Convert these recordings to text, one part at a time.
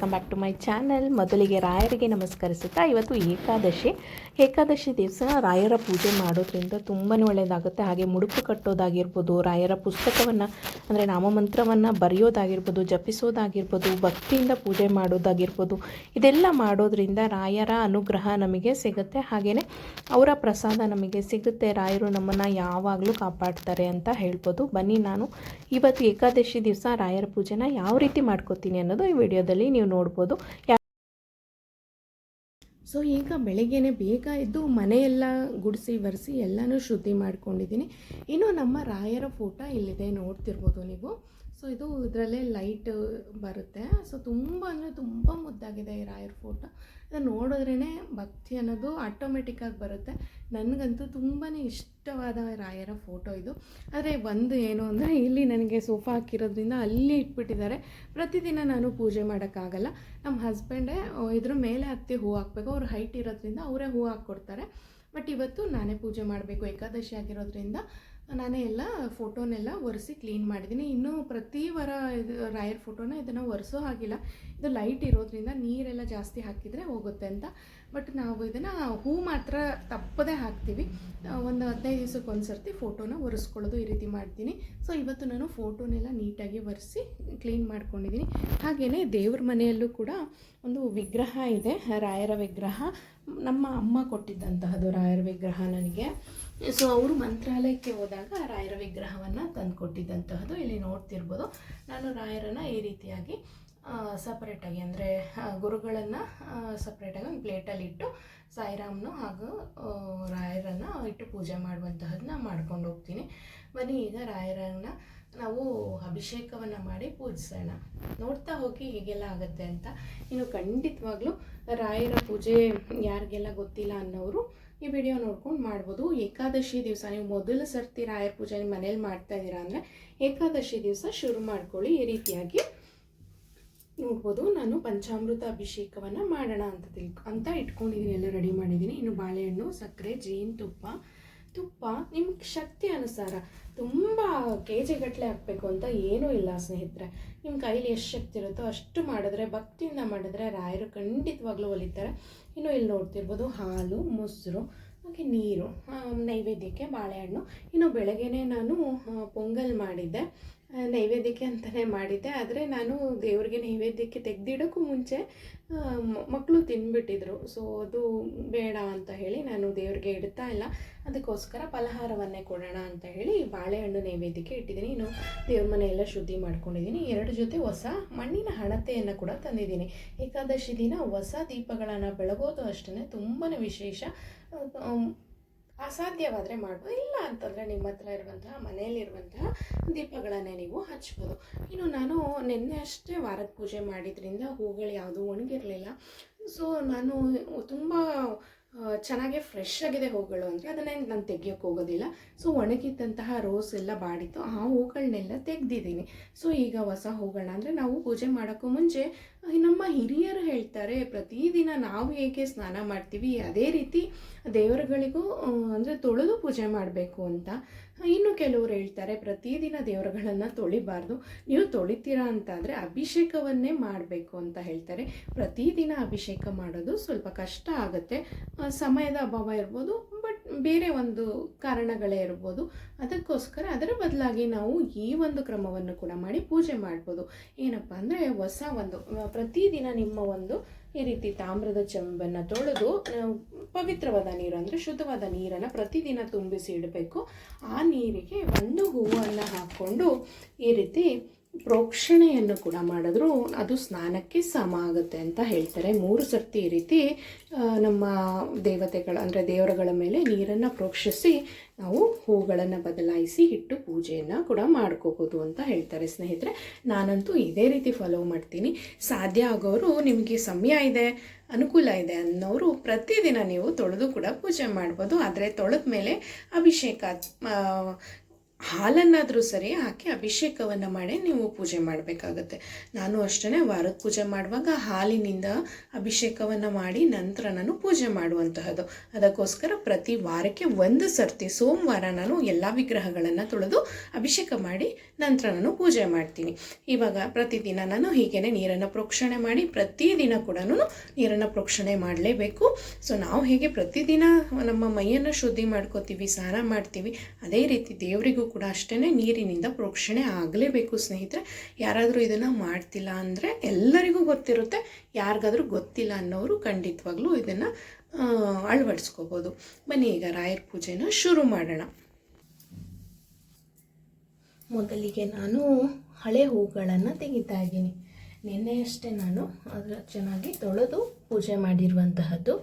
Welcome back to my channel ಮೊದಲಿಗೆ ರಾಯರಿಗೆ ನಮಸ್ಕರಿಸುತ್ತಾ, ಇವತ್ತು ಏಕಾದಶಿ. ಏಕಾದಶಿ ದಿವಸ ರಾಯರ ಪೂಜೆ ಮಾಡೋದ್ರಿಂದ ತುಂಬಾ ಒಳ್ಳೆಯದಾಗುತ್ತೆ ಹಾಗೆ ಮುಡುಪು ಕಟ್ಟೋದಾಗಿರ್ಬೋದು, ರಾಯರ ಪುಸ್ತಕವನ್ನು, ಅಂದರೆ ನಾಮಮಂತ್ರವನ್ನು ಬರೆಯೋದಾಗಿರ್ಬೋದು, ಜಪಿಸೋದಾಗಿರ್ಬೋದು, ಭಕ್ತಿಯಿಂದ ಪೂಜೆ ಮಾಡೋದಾಗಿರ್ಬೋದು, ಇದೆಲ್ಲ ಮಾಡೋದ್ರಿಂದ ರಾಯರ ಅನುಗ್ರಹ ನಮಗೆ ಸಿಗುತ್ತೆ. ಹಾಗೆಯೇ ಅವರ ಪ್ರಸಾದ ನಮಗೆ ಸಿಗುತ್ತೆ. ರಾಯರು ನಮ್ಮನ್ನು ಯಾವಾಗಲೂ ಕಾಪಾಡ್ತಾರೆ ಅಂತ ಹೇಳ್ಬೋದು. ಬನ್ನಿ ನಾನು, ಇವತ್ತು ಏಕಾದಶಿ ದಿವಸ ರಾಯರ ಪೂಜೆನ ಯಾವ ರೀತಿ ಮಾಡ್ಕೋತೀನಿ ಅನ್ನೋದು ಈ ವಿಡಿಯೋದಲ್ಲಿ ನೀವು ನೋಡ್ಬೋದು. ಸೊ ಈಗ ಬೆಳಿಗ್ಗೆನೆ ಬೇಗ ಇದ್ದು ಮನೆಯೆಲ್ಲ ಗುಡಿಸಿ ಒರೆಸಿ ಎಲ್ಲನೂ ಶುದ್ಧಿ ಮಾಡ್ಕೊಂಡಿದ್ದೀನಿ. ಇನ್ನು ನಮ್ಮ ರಾಯರ ಫೋಟೋ ಇಲ್ಲಿದೆ, ನೋಡ್ತಿರ್ಬೋದು ನೀವು. ಸೊ ಇದು ಇದರಲ್ಲೇ ಲೈಟ್ ಬರುತ್ತೆ. ಸೊ ತುಂಬ ಅಂದರೆ ತುಂಬ ಮುದ್ದಾಗಿದೆ ಈ ರಾಯರ ಫೋಟೋ ಇದನ್ನು ನೋಡಿದ್ರೇ ಭಕ್ತಿ ಅನ್ನೋದು ಆಟೋಮೆಟಿಕ್ಕಾಗಿ ಬರುತ್ತೆ. ನನಗಂತೂ ತುಂಬಾ ಇಷ್ಟವಾದ ರಾಯರ ಫೋಟೋ ಇದು. ಆದರೆ ಒಂದು ಏನು ಅಂದರೆ ಇಲ್ಲಿ ನನಗೆ ಸೋಫಾ ಹಾಕಿರೋದ್ರಿಂದ ಅಲ್ಲಿ ಇಟ್ಬಿಟ್ಟಿದ್ದಾರೆ. ಪ್ರತಿದಿನ ನಾನು ಪೂಜೆ ಮಾಡೋಕ್ಕಾಗಲ್ಲ. ನಮ್ಮ ಹಸ್ಬೆಂಡೇ ಇದ್ರ ಮೇಲೆ ಹತ್ತಿ ಹೂ ಹಾಕಬೇಕು. ಅವ್ರು ಹೈಟ್ ಇರೋದ್ರಿಂದ ಅವರೇ ಹೂ ಹಾಕ್ಕೊಡ್ತಾರೆ. ಬಟ್ ಇವತ್ತು ನಾನೇ ಪೂಜೆ ಮಾಡಬೇಕು. ಏಕಾದಶಿ ಆಗಿರೋದ್ರಿಂದ ನಾನೇ ಎಲ್ಲ ಫೋಟೋನೆಲ್ಲ ಒರೆಸಿ ಕ್ಲೀನ್ ಮಾಡಿದ್ದೀನಿ. ಇನ್ನೂ ಪ್ರತಿ ವಾರ ಇದು ರಾಯರ್ ಫೋಟೋನ ಇದನ್ನು ಒರೆಸೋ ಹಾಗಿಲ್ಲ. ಇದು ಲೈಟ್ ಇರೋದ್ರಿಂದ ನೀರೆಲ್ಲ ಜಾಸ್ತಿ ಹಾಕಿದರೆ ಹೋಗುತ್ತೆ ಅಂತ. ಬಟ್ ನಾವು ಇದನ್ನು ಹೂ ಮಾತ್ರ ತಪ್ಪದೇ ಹಾಕ್ತೀವಿ. ಒಂದು ಹದಿನೈದು ದಿವ್ಸಕ್ಕೆ ಒಂದು ಸರ್ತಿ ಫೋಟೋನ ಒರೆಸ್ಕೊಳ್ಳೋದು ಈ ರೀತಿ ಮಾಡ್ತೀನಿ. ಸೊ, ಇವತ್ತು ನಾನು ಫೋಟೋನೆಲ್ಲ ನೀಟಾಗಿ ಒರೆಸಿ ಕ್ಲೀನ್ ಮಾಡ್ಕೊಂಡಿದ್ದೀನಿ. ಹಾಗೆಯೇ ದೇವ್ರ ಮನೆಯಲ್ಲೂ ಕೂಡ ಒಂದು ವಿಗ್ರಹ ಇದೆ, ರಾಯರ ವಿಗ್ರಹ. ನಮ್ಮ ಅಮ್ಮ ಕೊಟ್ಟಿದ್ದಂತಹದ್ದು ರಾಯರ ವಿಗ್ರಹ ನನಗೆ. ಸೊ ಅವರು ಮಂತ್ರಾಲಯಕ್ಕೆ ಹೋದಾಗ ರಾಯರ ವಿಗ್ರಹವನ್ನು ತಂದು ಕೊಟ್ಟಿದ್ದಂತಹದ್ದು ಇಲ್ಲಿ ನೋಡ್ತಿರ್ಬೋದು. ನಾನು ರಾಯರನ್ನು ಈ ರೀತಿಯಾಗಿ ಸಪ್ರೇಟಾಗಿ ಅಂದರೆ ಗುರುಗಳನ್ನು ಸಪ್ರೇಟಾಗಿ ಒಂದು ಪ್ಲೇಟಲ್ಲಿ ಇಟ್ಟು ಸಾಯಿರಾಮ್ನು ಹಾಗೂ ರಾಯರನ್ನು ಇಟ್ಟು ಪೂಜೆ ಮಾಡುವಂತಹದನ್ನ ಮಾಡ್ಕೊಂಡು ಹೋಗ್ತೀನಿ. ಬನ್ನಿ, ಈಗ ರಾಯರನ್ನ ನಾವು ಅಭಿಷೇಕವನ್ನು ಮಾಡಿ ಪೂಜಿಸೋಣ. ನೋಡ್ತಾ ಹೋಗಿ ಹೇಗೆಲ್ಲ ಆಗುತ್ತೆ ಅಂತ. ಇನ್ನು ಖಂಡಿತವಾಗ್ಲೂ ರಾಯರ ಪೂಜೆ ಯಾರಿಗೆಲ್ಲ ಗೊತ್ತಿಲ್ಲ ಅನ್ನೋರು ಈ ವಿಡಿಯೋ ನೋಡ್ಕೊಂಡು ಮಾಡ್ಬೋದು. ಏಕಾದಶಿ ದಿವಸ ನೀವು ಮೊದಲ ಸರ್ತಿ ರಾಯರ ಪೂಜೆ ನಿಮ್ಮ ಮನೇಲಿ ಮಾಡ್ತಾ ಇದ್ದೀರಾ ಅಂದರೆ ಏಕಾದಶಿ ದಿವಸ ಶುರು ಮಾಡ್ಕೊಳ್ಳಿ. ಈ ರೀತಿಯಾಗಿ ನೋಡ್ಬೋದು. ನಾನು ಪಂಚಾಮೃತ ಅಭಿಷೇಕವನ್ನು ಮಾಡೋಣ ಅಂತ ತಿಳ್ಕೊ, ಅಂತ ಇಟ್ಕೊಂಡಿದ್ದೀನಿ. ಎಲ್ಲ ರೆಡಿ ಮಾಡಿದ್ದೀನಿ. ಇನ್ನು ಬಾಳೆಹಣ್ಣು, ಸಕ್ಕರೆ, ಜೇನು, ತುಪ್ಪ. ತುಪ್ಪ ನಿಮ್ಗೆ ಶಕ್ತಿ ಅನುಸಾರ ತುಂಬ ಕೆ ಜಿಗಟ್ಟಲೆ ಹಾಕಬೇಕು ಅಂತ ಏನೂ ಇಲ್ಲ ಸ್ನೇಹಿತರೆ. ನಿಮ್ಮ ಕೈಲಿ ಎಷ್ಟು ಶಕ್ತಿ ಇರುತ್ತೋ ಅಷ್ಟು ಮಾಡಿದ್ರೆ, ಭಕ್ತಿಯಿಂದ ಮಾಡಿದ್ರೆ ರಾಯರು ಖಂಡಿತವಾಗ್ಲೂ ಒಲಿತಾರೆ. ಇನ್ನು ಇಲ್ಲಿ ನೋಡ್ತಿರ್ಬೋದು ಹಾಲು ಮೊಸರು ಹಾಗೆ ನೀರು ನೈವೇದ್ಯಕ್ಕೆ ಬಾಳೆಹಣ್ಣು. ಇನ್ನು ಬೆಳಗ್ಗೆನೇ ನಾನು ಪೊಂಗಲ್ ಮಾಡಿದ್ದೆ. ನೈವೇದ್ಯಕ್ಕೆ ಅಂತಲೇ ಮಾಡಿದ್ದೆ. ಆದರೆ ನಾನು ದೇವರಿಗೆ ನೈವೇದ್ಯಕ್ಕೆ ತೆಗೆದಿಡೋಕ್ಕೂ ಮುಂಚೆ ಮಕ್ಕಳು ತಿಂದ್ಬಿಟ್ಟಿದ್ರು ಸೊ ಅದು ಬೇಡ ಅಂತ ಹೇಳಿ ನಾನು ದೇವರಿಗೆ ಇಡ್ತಾ ಇಲ್ಲ. ಅದಕ್ಕೋಸ್ಕರ ಫಲಹಾರವನ್ನೇ ಕೊಡೋಣ ಅಂತ ಹೇಳಿ ಬಾಳೆಹಣ್ಣು ನೈವೇದ್ಯಕ್ಕೆ ಇಟ್ಟಿದ್ದೀನಿ. ಇನ್ನು ದೇವ್ರ ಮನೆಯೆಲ್ಲ ಶುದ್ಧಿ ಮಾಡ್ಕೊಂಡಿದ್ದೀನಿ. ಎರಡು ಜೊತೆ ಹೊಸ ಮಣ್ಣಿನ ಹಣತೆಯನ್ನು ಕೂಡ ತಂದಿದ್ದೀನಿ. ಏಕಾದಶಿ ದಿನ ಹೊಸ ದೀಪಗಳನ್ನು ಬೆಳಗೋದು ಅಷ್ಟೇ ತುಂಬಾ ವಿಶೇಷ. ಅಸಾಧ್ಯವಾದರೆ ಮಾಡ್ಬೋದು. ಇಲ್ಲ ಅಂತಂದರೆ ನಿಮ್ಮ ಹತ್ರ ಇರುವಂತಹ ಮನೆಯಲ್ಲಿರುವಂತಹ ದೀಪಗಳನ್ನೇ ನೀವು ಹಚ್ಬೋದು. ಇನ್ನು ನಾನು ನಿನ್ನೆ ಅಷ್ಟೇ ವಾರದ ಪೂಜೆ ಮಾಡಿದ್ರಿಂದ ಹೂಗಳು ಯಾವುದೂ ಒಣಗಿರಲಿಲ್ಲ. ಸೊ ನಾನು ತುಂಬ ಚೆನ್ನಾಗಿ ಫ್ರೆಶ್ ಆಗಿದೆ ಹೂಗಳು ಅಂದರೆ ಅದನ್ನೇ ನಾನು ತೆಗಿಯೋಕ್ಕೆ ಹೋಗೋದಿಲ್ಲ. ಸೊ ಒಣಗಿದ್ದಂತಹ ರೋಸ್ ಎಲ್ಲ ಬಾಡಿತ್ತು. ಆ ಹೂಗಳನ್ನೆಲ್ಲ ತೆಗೆದಿದ್ದೀನಿ. ಸೊ ಈಗ ಹೊಸ ಹೂಗಳನ್ನ ಅಂದರೆ ನಾವು ಪೂಜೆ ಮಾಡೋಕ್ಕೂ ಮುಂಚೆ ನಮ್ಮ ಹಿರಿಯರು ಹೇಳ್ತಾರೆ, ಪ್ರತಿದಿನ ನಾವು ಹೇಗೆ ಸ್ನಾನ ಮಾಡ್ತೀವಿ, ಅದೇ ರೀತಿ ದೇವರುಗಳಿಗೂ ಅಂದರೆ ತೊಳೆದು ಪೂಜೆ ಮಾಡಬೇಕು ಅಂತ. ಇನ್ನು ಕೆಲವರು ಹೇಳ್ತಾರೆ, ಪ್ರತಿದಿನ ದೇವರುಗಳನ್ನು ತೊಳಿಬಾರ್ದು. ನೀವು ತೊಳಿತೀರಾ ಅಂತಾದರೆ ಅಭಿಷೇಕವನ್ನೇ ಮಾಡಬೇಕು ಅಂತ ಹೇಳ್ತಾರೆ. ಪ್ರತಿದಿನ ಅಭಿಷೇಕ ಮಾಡೋದು ಸ್ವಲ್ಪ ಕಷ್ಟ ಆಗುತ್ತೆ. ಸಮಯದ ಅಭಾವ ಇರ್ಬೋದು, ಬಟ್ ಬೇರೆ ಒಂದು ಕಾರಣಗಳೇ ಇರ್ಬೋದು. ಅದಕ್ಕೋಸ್ಕರ ಅದರ ಬದಲಾಗಿ ನಾವು ಈ ಒಂದು ಕ್ರಮವನ್ನು ಕೂಡ ಮಾಡಿ ಪೂಜೆ ಮಾಡ್ಬೋದು. ಏನಪ್ಪ ಅಂದರೆ ಹೊಸ ಒಂದು ಪ್ರತಿದಿನ ನಿಮ್ಮ ಒಂದು ಈ ರೀತಿ ತಾಮ್ರದ ಚೆಂಬನ್ನು ತೊಳೆದು ಪವಿತ್ರವಾದ ನೀರು ಅಂದರೆ ಶುದ್ಧವಾದ ನೀರನ್ನು ಪ್ರತಿದಿನ ತುಂಬಿಸಿ ಇಡಬೇಕು. ಆ ನೀರಿಗೆ ಒಂದು ಹೂವನ್ನು ಹಾಕ್ಕೊಂಡು ಈ ರೀತಿ ಪ್ರೋಕ್ಷಣೆಯನ್ನು ಕೂಡ ಮಾಡಿದ್ರು. ಅದು ಸ್ನಾನಕ್ಕೆ ಸಮ ಆಗುತ್ತೆ ಅಂತ ಹೇಳ್ತಾರೆ. ಮೂರು ಸರ್ತಿ ಈ ರೀತಿ ನಮ್ಮ ದೇವತೆಗಳ, ಅಂದರೆ ದೇವರುಗಳ ಮೇಲೆ ನೀರನ್ನು ಪ್ರೋಕ್ಷಿಸಿ ನಾವು ಹೂಗಳನ್ನು ಬದಲಾಯಿಸಿ ಇಟ್ಟು ಪೂಜೆಯನ್ನು ಕೂಡ ಮಾಡ್ಕೋಬೋದು ಅಂತ ಹೇಳ್ತಾರೆ ಸ್ನೇಹಿತರೆ. ನಾನಂತೂ ಇದೇ ರೀತಿ ಫಾಲೋ ಮಾಡ್ತೀನಿ. ಸಾಧ್ಯ ಆಗೋರು ನಿಮಗೆ ಸಮಯ ಇದೆ, ಅನುಕೂಲ ಇದೆ ಅನ್ನೋರು ಪ್ರತಿದಿನ ನೀವು ತೊಳೆದು ಕೂಡ ಪೂಜೆ ಮಾಡ್ಬೋದು. ಆದರೆ ತೊಳೆದ ಮೇಲೆ ಅಭಿಷೇಕ ಹಾಲನ್ನಾದರೂ ಸರಿ ಹಾಕಿ ಅಭಿಷೇಕವನ್ನು ಮಾಡಿ ನೀವು ಪೂಜೆ ಮಾಡಬೇಕಾಗತ್ತೆ. ನಾನು ಅಷ್ಟೇ ವಾರದ ಪೂಜೆ ಮಾಡುವಾಗ ಹಾಲಿನಿಂದ ಅಭಿಷೇಕವನ್ನು ಮಾಡಿ ನಂತರ ನಾನು ಪೂಜೆ ಮಾಡುವಂತಹದ್ದು. ಅದಕ್ಕೋಸ್ಕರ ಪ್ರತಿ ವಾರಕ್ಕೆ ಒಂದು ಸರ್ತಿ ಸೋಮವಾರ ನಾನು ಎಲ್ಲ ವಿಗ್ರಹಗಳನ್ನು ತೊಳೆದು ಅಭಿಷೇಕ ಮಾಡಿ ನಂತರ ನಾನು ಪೂಜೆ ಮಾಡ್ತೀನಿ. ಇವಾಗ ಪ್ರತಿದಿನ ನಾನು ಹೀಗೇನೆ ನೀರನ್ನು ಪ್ರೋಕ್ಷಣೆ ಮಾಡಿ ಪ್ರತಿದಿನ ಕೂಡ ನೀರನ್ನು ಪ್ರೋಕ್ಷಣೆ ಮಾಡಲೇಬೇಕು. ಸೊ ನಾವು ಹೇಗೆ ಪ್ರತಿದಿನ ನಮ್ಮ ಮೈಯನ್ನು ಶುದ್ಧಿ ಮಾಡ್ಕೋತೀವಿ, ಸ್ನಾನ ಮಾಡ್ತೀವಿ. ಅದೇ ರೀತಿ ದೇವರಿಗೂ ಕೂಡ ಅಷ್ಟೇ ನೀರಿನಿಂದ ಪ್ರೋಕ್ಷಣೆ ಆಗಲೇಬೇಕು ಸ್ನೇಹಿತರೆ. ಯಾರಾದರೂ ಇದನ್ನು ಮಾಡ್ತಿಲ್ಲ ಅಂದರೆ ಎಲ್ಲರಿಗೂ ಗೊತ್ತಿರುತ್ತೆ, ಯಾರಿಗಾದರೂ ಗೊತ್ತಿಲ್ಲ ಅನ್ನೋರು ಖಂಡಿತವಾಗ್ಲೂ ಇದನ್ನು ಅಳವಡಿಸ್ಕೋಬೋದು. ಬನ್ನಿ ಈಗ ರಾಯರ ಪೂಜೆನ ಶುರು ಮಾಡೋಣ. ಮೊದಲಿಗೆ ನಾನು ಹಳೆ ಹೂಗಳನ್ನು ತೆಗಿತಾ ಇದ್ದೀನಿ. ನಿನ್ನೆಯಷ್ಟೇ ನಾನು ಅದರ ಚೆನ್ನಾಗಿ ತೊಳೆದು ಪೂಜೆ ಮಾಡಿರುವಂತಹದ್ದು.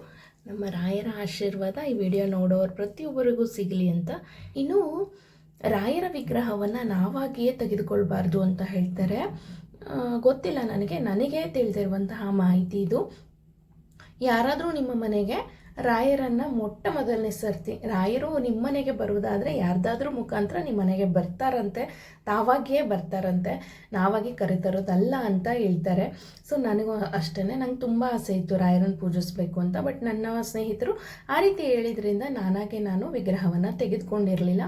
ನಮ್ಮ ರಾಯರ ಆಶೀರ್ವಾದ ಈ ವಿಡಿಯೋ ನೋಡೋರು ಪ್ರತಿಯೊಬ್ಬರಿಗೂ ಸಿಗಲಿ ಅಂತ. ಇನ್ನು ರಾಯರ ವಿಗ್ರಹವನ್ನು ನಾವಾಗಿಯೇ ತೆಗೆದುಕೊಳ್ಬಾರ್ದು ಅಂತ ಹೇಳ್ತಾರೆ. ಗೊತ್ತಿಲ್ಲ ನನಗೆ ನನಗೆ ತಿಳಿದಿರುವಂತಹ ಮಾಹಿತಿ ಇದು. ಯಾರಾದರೂ ನಿಮ್ಮ ಮನೆಗೆ ರಾಯರನ್ನು ಮೊಟ್ಟ ಮೊದಲನೇ ಸರ್ತಿ, ರಾಯರು ನಿಮ್ಮ ಮನೆಗೆ ಬರುವುದಾದರೆ ಯಾರ್ದಾದ್ರೂ ಮುಖಾಂತರ ನಿಮ್ಮ ಮನೆಗೆ ಬರ್ತಾರಂತೆ, ತಾವಾಗಿಯೇ ಬರ್ತಾರಂತೆ, ನಾವಾಗಿ ಕರೆತರೋದಲ್ಲ ಅಂತ ಹೇಳ್ತಾರೆ. ಸೊ ನನಗೂ ಅಷ್ಟೇ ನಂಗೆ ತುಂಬ ಆಸೆ ಇತ್ತು ರಾಯರನ್ನು ಪೂಜಿಸ್ಬೇಕು ಅಂತ ಬಟ್ ನನ್ನ ಸ್ನೇಹಿತರು ಆ ರೀತಿ ಹೇಳಿದ್ರಿಂದ ನಾನಾಗೆ ನಾನು ವಿಗ್ರಹವನ್ನು ತೆಗೆದುಕೊಂಡಿರಲಿಲ್ಲ.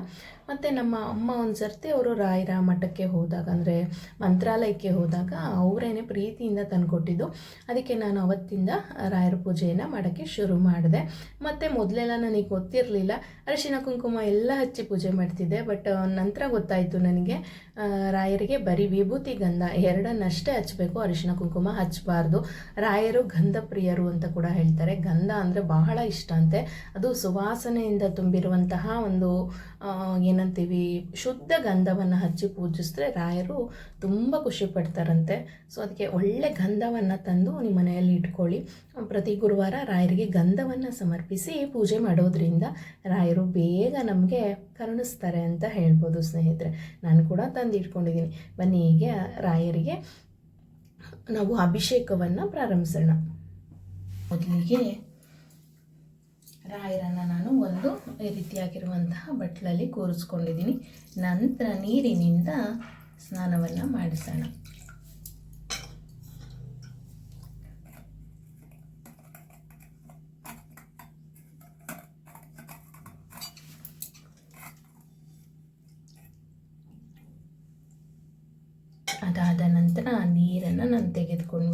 ಮತ್ತು ನಮ್ಮ ಅಮ್ಮ ಒಂದು ಸರ್ತಿ ಅವರು ರಾಯರ ಮಠಕ್ಕೆ ಹೋದಾಗ, ಅಂದರೆ ಮಂತ್ರಾಲಯಕ್ಕೆ ಹೋದಾಗ ಅವರೇನೆ ಪ್ರೀತಿಯಿಂದ ತಂದುಕೊಟ್ಟಿದ್ದು. ಅದಕ್ಕೆ ನಾನು ಅವತ್ತಿಂದ ರಾಯರ ಪೂಜೆಯನ್ನು ಮಾಡೋಕ್ಕೆ ಶುರು ಮಾಡಿದೆ. ಮತ್ತು ಮೊದಲೆಲ್ಲ ನನಗೆ ಗೊತ್ತಿರಲಿಲ್ಲ. ಅರಿಶಿನ ಕುಂಕುಮ ಎಲ್ಲ ಹಚ್ಚಿ ಪೂಜೆ ಮಾಡ್ತಿದ್ದೆ. ಬಟ್ ನಂತರ ಗೊತ್ತಾಯಿತು ನನಗೆ. ರಾಯರಿಗೆ ಬರೀ ವಿಭೂತಿ ಗಂಧ ಎರಡನ್ನಷ್ಟೇ ಹಚ್ಚಬೇಕು ಅರಿಶಿನ ಕುಂಕುಮ ಹಚ್ಚಬಾರ್ದು. ರಾಯರು ಗಂಧ ಪ್ರಿಯರು ಅಂತ ಕೂಡ ಹೇಳ್ತಾರೆ. ಗಂಧ ಅಂದರೆ ಬಹಳ ಇಷ್ಟ ಅಂತೆ. ಅದು ಸುವಾಸನೆಯಿಂದ ತುಂಬಿರುವಂತಹ ಒಂದು ಏನಂತೀವಿ, ಶುದ್ಧ ಗಂಧವನ್ನು ಹಚ್ಚಿ ಪೂಜಿಸಿದ್ರೆ ರಾಯರು ತುಂಬ ಖುಷಿ ಪಡ್ತಾರಂತೆ. ಸೊ ಅದಕ್ಕೆ ಒಳ್ಳೆ ಗಂಧವನ್ನು ತಂದು ನಿಮ್ಮ ಮನೆಯಲ್ಲಿ ಇಟ್ಕೊಳ್ಳಿ. ಪ್ರತಿ ಗುರುವಾರ ರಾಯರಿಗೆ ಗಂಧವನ್ನು ಸಮರ್ಪಿಸಿ ಪೂಜೆ ಮಾಡೋದ್ರಿಂದ ರಾಯರು ಬೇಗ ನಮಗೆ ಕರುಣಿಸ್ತಾರೆ ಅಂತ ಹೇಳ್ಬೋದು ಸ್ನೇಹಿತರೆ. ನಾನು ಕೂಡ ತಂದು ಇಟ್ಕೊಂಡಿದ್ದೀನಿ ಬನ್ನಿ ಹೀಗೆ ರಾಯರಿಗೆ ನಾವು ಅಭಿಷೇಕವನ್ನು ಪ್ರಾರಂಭಿಸೋಣ. ಮೊದಲಿಗೆ ರಾಯರನ್ನು ನಾನು ಒಂದು ರೀತಿಯಾಗಿರುವಂತಹ ಬಟ್ಲಲ್ಲಿ ಕೂರಿಸ್ಕೊಂಡಿದ್ದೀನಿ ನಂತರ ನೀರಿನಿಂದ ಸ್ನಾನವನ್ನು ಮಾಡಿಸೋಣ. ಅದಾದ ನಂತರ ಆ ನೀರನ್ನು ನಾನು ತೆಗೆದುಕೊಂಡು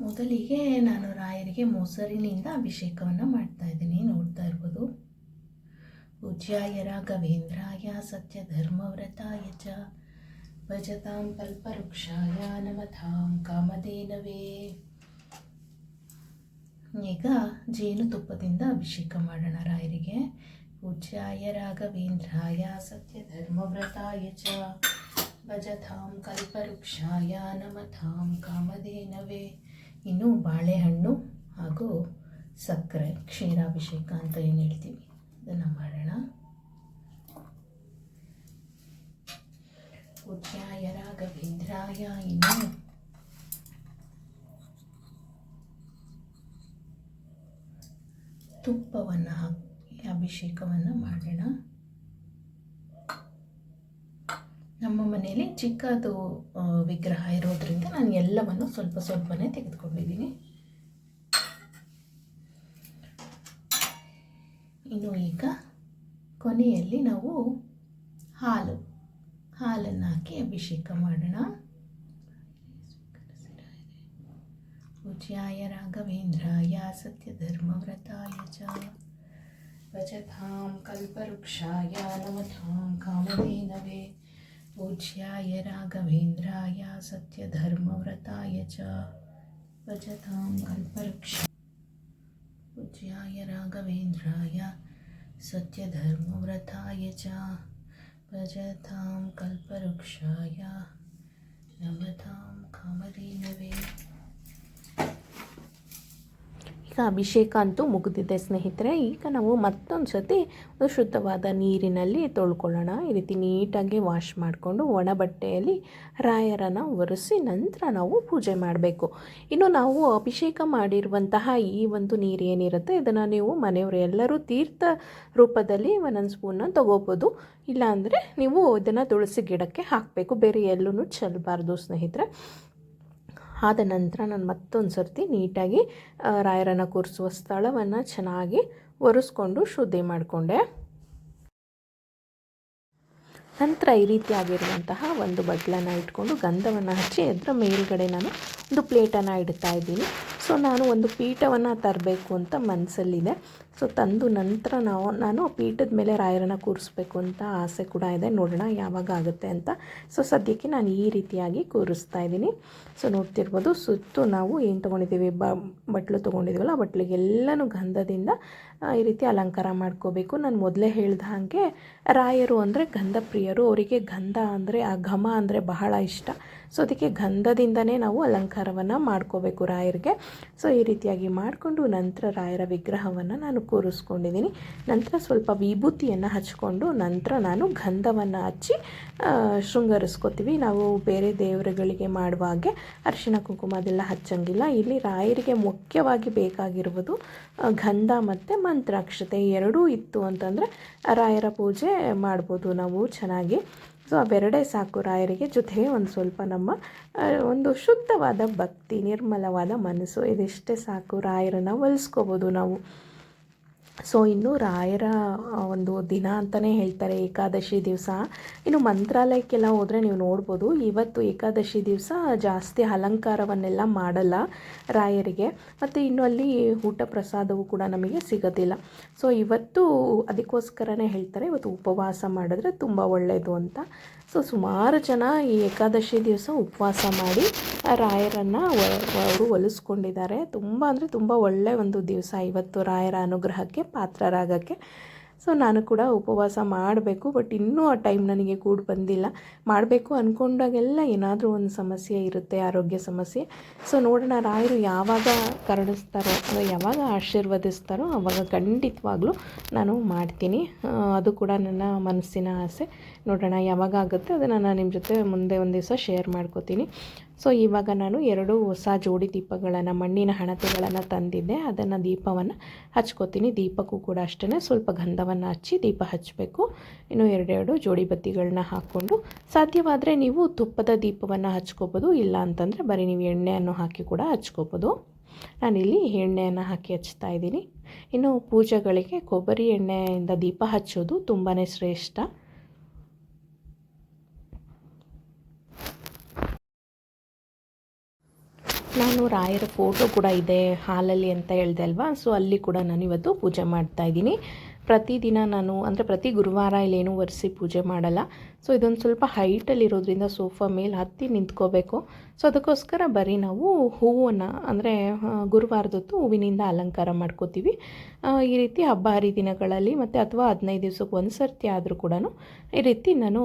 ಮೊದಲಿಗೆ ನಾನು ರಾಯರಿಗೆ ಮೊಸರಿನಿಂದ ಅಭಿಷೇಕವನ್ನು ಮಾಡ್ತಾ ಇದ್ದೀನಿ. ನೋಡ್ತಾ ಇರ್ಬೋದು. ಪೂಜ್ಯಾಯ ರಾಘವೇಂದ್ರಾಯ ಸತ್ಯ ಧರ್ಮವ್ರತಾಯ ಚ. ಭಜತಾಂ ಕಲ್ಪವೃಕ್ಷಾಯ ನಮತಾಂ ಕಾಮಧೇನವೇ. ಈಗ ಜೇನುತುಪ್ಪದಿಂದ ಅಭಿಷೇಕ ಮಾಡೋಣ ರಾಯರಿಗೆ. ಪೂಜ್ಯಾಯ ರಾಘವೇಂದ್ರಾಯ ಸತ್ಯ ಧರ್ಮವ್ರತಾಯ ಚ. ಭಜತಾಂ ಕಲ್ಪವೃಕ್ಷಾಯ ನಮತಾಂ ಕಾಮಧೇನವೇ. ಇನ್ನು ಬಾಳೆಹಣ್ಣು ಹಾಗೂ ಸಕ್ಕರೆ, ಕ್ಷೀರಾಭಿಷೇಕ ಅಂತ ಏನು ಹೇಳ್ತೀವಿ? ಅದನ್ನು ಮಾಡೋಣ. ಉದ್ಯಾಯ ರಾಘವೇಂದ್ರಾಯ ಇನ್ನು ತುಪ್ಪವನ್ನು ಹಾಕಿ ಅಭಿಷೇಕವನ್ನು ಮಾಡೋಣ. ನಮ್ಮ ಮನೆಯಲ್ಲಿ ಚಿಕ್ಕದು ವಿಗ್ರಹ ಇರೋದ್ರಿಂದ ನಾನು ಎಲ್ಲವನ್ನು ಸ್ವಲ್ಪ ಸ್ವಲ್ಪನೇ ತೆಗೆದುಕೊಂಡಿದ್ದೀನಿ. ಇನ್ನು ಈಗ ಕೊನೆಯಲ್ಲಿ ನಾವು ಹಾಲು, ಹಾಲನ್ನು ಹಾಕಿ ಅಭಿಷೇಕ ಮಾಡೋಣ. ಪೂಜ್ಯಾಯ ರಾಘವೇಂದ್ರಾಯ, ಸತ್ಯಧರ್ಮವ್ರತಾಯ ಚ. ಭಜತಾಂ ಕಲ್ಪವೃಕ್ಷಾಯ ನಮತಾಂ ಕಾಮಧೇನವೇ. पूज्याय राघवेन्द्राय सत्यधर्मव्रताय च भजतां कल्पवृक्ष पूज्याय राघवेन्द्राय सत्यधर्मव्रताय च भजतां कल्पवृक्षाय नमतां कामधेनवे ಈಗ ಅಭಿಷೇಕ ಅಂತೂ ಮುಗಿದಿದೆ, ಸ್ನೇಹಿತರೆ. ಈಗ ನಾವು ಮತ್ತೊಂದು ಸತಿ ಶುದ್ಧವಾದ ನೀರಿನಲ್ಲಿ ತೊಳ್ಕೊಳ್ಳೋಣ. ಈ ರೀತಿ ನೀಟಾಗಿ ವಾಶ್ ಮಾಡಿಕೊಂಡು ಒಣ ಬಟ್ಟೆಯಲ್ಲಿ ರಾಯರನ್ನು ಒರೆಸಿ ನಂತರ ನಾವು ಪೂಜೆ ಮಾಡಬೇಕು. ಇನ್ನು ನಾವು ಅಭಿಷೇಕ ಮಾಡಿರುವಂತಹ ಈ ಒಂದು ನೀರು ಏನಿರುತ್ತೆ, ಇದನ್ನು ನೀವು ಮನೆಯವರು ಎಲ್ಲರೂ ತೀರ್ಥ ರೂಪದಲ್ಲಿ ಒಂದೊಂದು ಸ್ಪೂನ್ನ ತೊಗೋಬೋದು. ಇಲ್ಲಾಂದರೆ ನೀವು ಇದನ್ನು ತುಳಸಿ ಗಿಡಕ್ಕೆ ಹಾಕಬೇಕು. ಬೇರೆ ಎಲ್ಲೂ ಚೆಲ್ಲಬಾರ್ದು ಸ್ನೇಹಿತರೆ. ಆದ ನಂತರ ನಾನು ಮತ್ತೊಂದು ಸರ್ತಿ ನೀಟಾಗಿ ರಾಯರನ್ನು ಕೂರಿಸುವ ಸ್ಥಳವನ್ನು ಚೆನ್ನಾಗಿ ಒರೆಸ್ಕೊಂಡು ಶುದ್ಧಿ ಮಾಡಿಕೊಂಡೆ. ನಂತರ ಈ ರೀತಿಯಾಗಿರುವಂತಹ ಒಂದು ಬಟ್ಲನ್ನು ಇಟ್ಕೊಂಡು ಗಂಧವನ್ನು ಹಚ್ಚಿ, ಅದರ ಮೇಲ್ಗಡೆ ನಾನು ಒಂದು ಪ್ಲೇಟನ್ನು ಇಡ್ತಾ ಇದ್ದೀನಿ. ಸೊ ನಾನು ಒಂದು ಪೀಠವನ್ನು ತರಬೇಕು ಅಂತ ಮನಸ್ಸಲ್ಲಿದೆ ಸೊ ತಂದು ನಂತರ ನಾವು, ನಾನು ಪೀಠದ ಮೇಲೆ ರಾಯರನ್ನು ಕೂರಿಸ್ಬೇಕು ಅಂತ ಆಸೆ ಕೂಡ ಇದೆ. ನೋಡೋಣ ಯಾವಾಗ ಆಗುತ್ತೆ ಅಂತ. ಸೊ ಸದ್ಯಕ್ಕೆ ನಾನು ಈ ರೀತಿಯಾಗಿ ಕೂರಿಸ್ತಾ ಇದ್ದೀನಿ. ಸೊ ನೋಡ್ತಿರ್ಬೋದು ಸುತ್ತು ನಾವು ಏನು ತೊಗೊಂಡಿದ್ದೀವಿ? ಬ, ಬಟ್ಲು ತೊಗೊಂಡಿದ್ದೀವಲ್ಲ ಬಟ್ಲಿಗೆಲ್ಲನೂ ಗಂಧದಿಂದ ಈ ರೀತಿ ಅಲಂಕಾರ ಮಾಡ್ಕೋಬೇಕು. ನಾನು ಮೊದಲೇ ಹೇಳ್ದ ಹಾಗೆ ರಾಯರು ಅಂದರೆ ಗಂಧ ಪ್ರಿಯರು ಅವರಿಗೆ ಗಂಧ ಅಂದರೆ, ಆ ಘಮ ಅಂದರೆ ಬಹಳ ಇಷ್ಟ. ಸೊ ಅದಕ್ಕೆ ಗಂಧದಿಂದನೇ ನಾವು ಅಲಂಕಾರವನ್ನು ಮಾಡ್ಕೋಬೇಕು ರಾಯರಿಗೆ. ಸೊ ಈ ರೀತಿಯಾಗಿ ಮಾಡಿಕೊಂಡು ನಂತರ ರಾಯರ ವಿಗ್ರಹವನ್ನು ನಾನು ಕೂರಿಸ್ಕೊಂಡಿದ್ದೀನಿ ನಂತರ ಸ್ವಲ್ಪ ವಿಭೂತಿಯನ್ನು ಹಚ್ಕೊಂಡು ನಂತರ ನಾನು ಗಂಧವನ್ನು ಹಚ್ಚಿ ಶೃಂಗರಿಸ್ಕೋತೀವಿ. ನಾವು ಬೇರೆ ದೇವರುಗಳಿಗೆ ಮಾಡುವ ಹಾಗೆ ಅರಿಶಿಣ, ಕುಂಕುಮ ಅದೆಲ್ಲ ಹಚ್ಚಂಗಿಲ್ಲ. ಇಲ್ಲಿ ರಾಯರಿಗೆ ಮುಖ್ಯವಾಗಿ ಬೇಕಾಗಿರುವುದು ಗಂಧ ಮತ್ತು ಮಂತ್ರಾಕ್ಷತೆ ಎರಡೂ ಇತ್ತು ಅಂತಂದರೆ ರಾಯರ ಪೂಜೆ ಮಾಡ್ಬೋದು ನಾವು ಚೆನ್ನಾಗಿ. ಸೊ ಅವೆರಡೇ ಸಾಕು ರಾಯರಿಗೆ. ಜೊತೆಗೆ ಒಂದು ಸ್ವಲ್ಪ ನಮ್ಮ ಒಂದು ಶುದ್ಧವಾದ ಭಕ್ತಿ, ನಿರ್ಮಲವಾದ ಮನಸ್ಸು, ಇದಿಷ್ಟೇ ಸಾಕು ರಾಯರನ್ನು ಒಲಿಸ್ಕೋಬೋದು ನಾವು. ಸೊ ಇನ್ನು ರಾಯರ ಒಂದು ದಿನ ಅಂತಲೇ ಹೇಳ್ತಾರೆ, ಏಕಾದಶಿ ದಿವಸ. ಇನ್ನು ಮಂತ್ರಾಲಯಕ್ಕೆಲ್ಲ ಹೋದರೆ ನೀವು ನೋಡ್ಬೋದು, ಇವತ್ತು ಏಕಾದಶಿ ದಿವಸ ಜಾಸ್ತಿ ಅಲಂಕಾರವನ್ನೆಲ್ಲ ಮಾಡಲ್ಲ ರಾಯರಿಗೆ. ಮತ್ತು ಇನ್ನು ಅಲ್ಲಿ ಊಟ ಪ್ರಸಾದವು ಕೂಡ ನಮಗೆ ಸಿಗೋದಿಲ್ಲ. ಸೊ ಇವತ್ತು ಅದಕ್ಕೋಸ್ಕರನೇ ಹೇಳ್ತಾರೆ, ಇವತ್ತು ಉಪವಾಸ ಮಾಡಿದ್ರೆ ತುಂಬ ಒಳ್ಳೆಯದು ಅಂತ. ಸೊ ಸುಮಾರು ಜನ ಈ ಏಕಾದಶಿ ದಿವಸ ಉಪವಾಸ ಮಾಡಿ ರಾಯರನ್ನು ಅವರು ಒಲಿಸ್ಕೊಂಡಿದ್ದಾರೆ. ತುಂಬ ಅಂದರೆ ತುಂಬ ಒಳ್ಳೆಯ ಒಂದು ದಿವಸ ಇವತ್ತು ರಾಯರ ಅನುಗ್ರಹಕ್ಕೆ, ಪಾತ್ರರಾಗೋಕ್ಕೆ. ಸೊ ನಾನು ಕೂಡ ಉಪವಾಸ ಮಾಡಬೇಕು ಬಟ್ ಇನ್ನೂ ಆ ಟೈಮ್ ನನಗೆ ಕೂಡ ಬಂದಿಲ್ಲ. ಮಾಡಬೇಕು ಅಂದ್ಕೊಂಡಾಗೆಲ್ಲ ಏನಾದರೂ ಒಂದು ಸಮಸ್ಯೆ ಇರುತ್ತೆ, ಆರೋಗ್ಯ ಸಮಸ್ಯೆ. ಸೊ ನೋಡೋಣ ರಾಯರು ಯಾವಾಗ ಕರುಣಿಸ್ತಾರೋ ಅಂದರೆ ಯಾವಾಗ ಆಶೀರ್ವದಿಸ್ತಾರೋ ಆವಾಗ ಖಂಡಿತವಾಗ್ಲೂ ನಾನು ಮಾಡ್ತೀನಿ. ಅದು ಕೂಡ ನನ್ನ ಮನಸ್ಸಿನ ಆಸೆ. ನೋಡೋಣ ಯಾವಾಗ ಆಗುತ್ತೆ, ಅದನ್ನು ನಾನು ನಿಮ್ಮ ಜೊತೆ ಮುಂದೆ ಒಂದು ದಿವಸ ಶೇರ್ ಮಾಡ್ಕೋತೀನಿ. ಸೊ ಇವಾಗ ನಾನು ಎರಡು ಹೊಸ ಜೋಡಿ ದೀಪಗಳನ್ನು, ಮಣ್ಣಿನ ಹಣತೆಗಳನ್ನು ತಂದಿದ್ದೆ. ಅದನ್ನು ದೀಪವನ್ನು ಹಚ್ಕೋತೀನಿ. ದೀಪಕ್ಕೂ ಕೂಡ ಅಷ್ಟೇ ಸ್ವಲ್ಪ ಗಂಧವನ್ನು ಹಚ್ಚಿ ದೀಪ ಹಚ್ಚಬೇಕು ಇನ್ನು ಎರಡೆರಡು ಜೋಡಿ ಬತ್ತಿಗಳನ್ನ ಹಾಕ್ಕೊಂಡು ಸಾಧ್ಯವಾದರೆ ನೀವು ತುಪ್ಪದ ದೀಪವನ್ನು ಹಚ್ಕೋಬೋದು. ಇಲ್ಲ ಅಂತಂದರೆ ಬರೀ ನೀವು ಎಣ್ಣೆಯನ್ನು ಹಾಕಿ ಕೂಡ ಹಚ್ಕೋಬೋದು. ನಾನಿಲ್ಲಿ ಎಣ್ಣೆಯನ್ನು ಹಾಕಿ ಹಚ್ತಾ ಇದ್ದೀನಿ. ಇನ್ನು ಪೂಜೆಗಳಿಗೆ ಕೊಬ್ಬರಿ ಎಣ್ಣೆಯಿಂದ ದೀಪ ಹಚ್ಚೋದು ತುಂಬಾ ಶ್ರೇಷ್ಠ. ನಾನು ರಾಯರ ಫೋಟೋ ಕೂಡ ಇದೆ ಹಾಲಲ್ಲಿ ಅಂತ ಹೇಳಿದೆ ಅಲ್ವಾ? ಸೊ ಅಲ್ಲಿ ಕೂಡ ನಾನು ಇವತ್ತು ಪೂಜೆ ಮಾಡ್ತಾ ಇದ್ದೀನಿ. ಪ್ರತಿದಿನ ನಾನು, ಅಂದರೆ ಪ್ರತಿ ಗುರುವಾರ ಇಲ್ಲೇನು ಒರೆಸಿ ಪೂಜೆ ಮಾಡಲ್ಲ. ಸೊ ಇದೊಂದು ಸ್ವಲ್ಪ ಹೈಟಲ್ಲಿರೋದ್ರಿಂದ ಸೋಫಾ ಮೇಲೆ ಹತ್ತಿ ನಿಂತ್ಕೋಬೇಕು. ಸೊ ಅದಕ್ಕೋಸ್ಕರ ಬರೀ ನಾವು ಹೂವನ್ನು, ಅಂದರೆ ಗುರುವಾರದೊತ್ತು ಹೂವಿನಿಂದ ಅಲಂಕಾರ ಮಾಡ್ಕೋತೀವಿ. ಈ ರೀತಿ ಹಬ್ಬ ಹರಿದಿನಗಳಲ್ಲಿ ಮತ್ತು ಅಥವಾ ಹದಿನೈದು ದಿವ್ಸಕ್ಕೆ ಒಂದು ಸರ್ತಿ ಆದರೂ ಕೂಡ ಈ ರೀತಿ ನಾನು